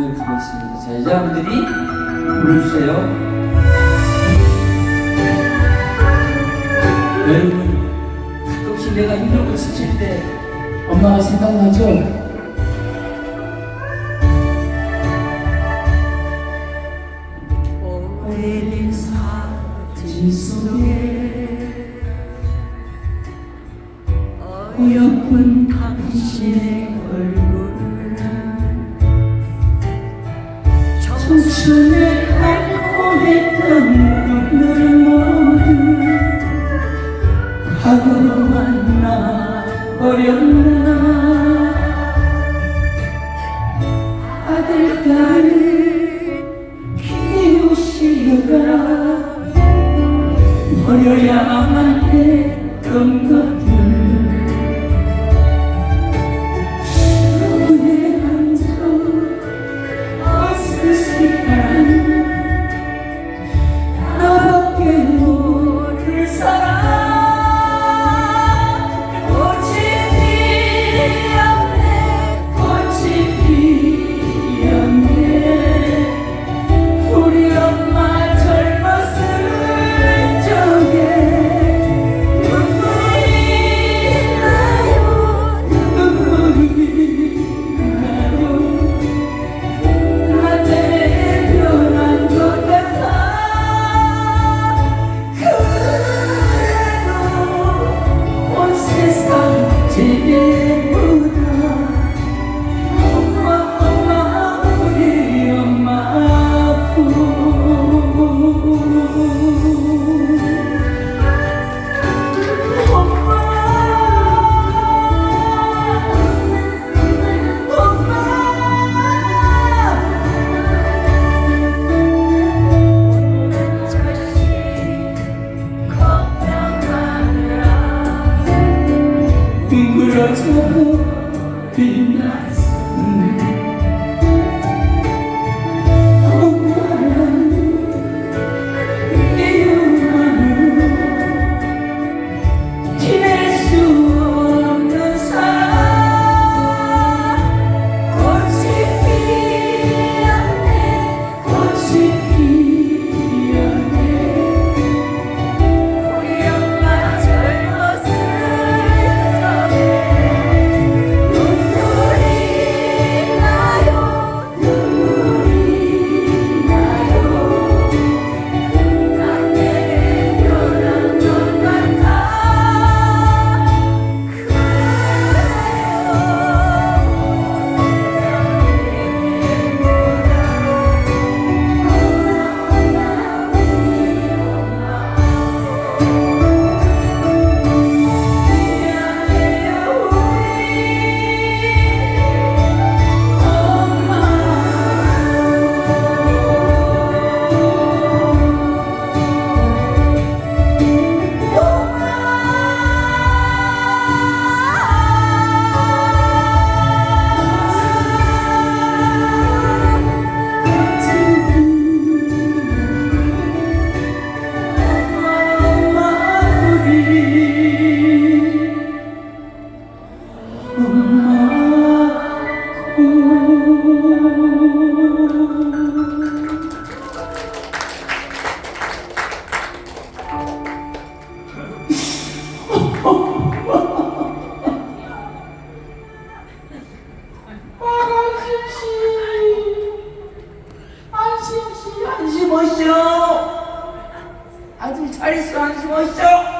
고백하겠습니다. 자, 여자분들이 불러주세요. 여러분, 가끔씩 내가 힘들고 지칠 때 엄마가 생각나죠? 오래된 사진 속에 어여쁜 당신의 얼굴 청춘의 달콤했던 눈물 모두 과거로 만나 버렸나. 아들 딸을 Let's go home. be nice. 안심 씨, 안심 오쇼. 아들 잘 있어, 안심 오쇼.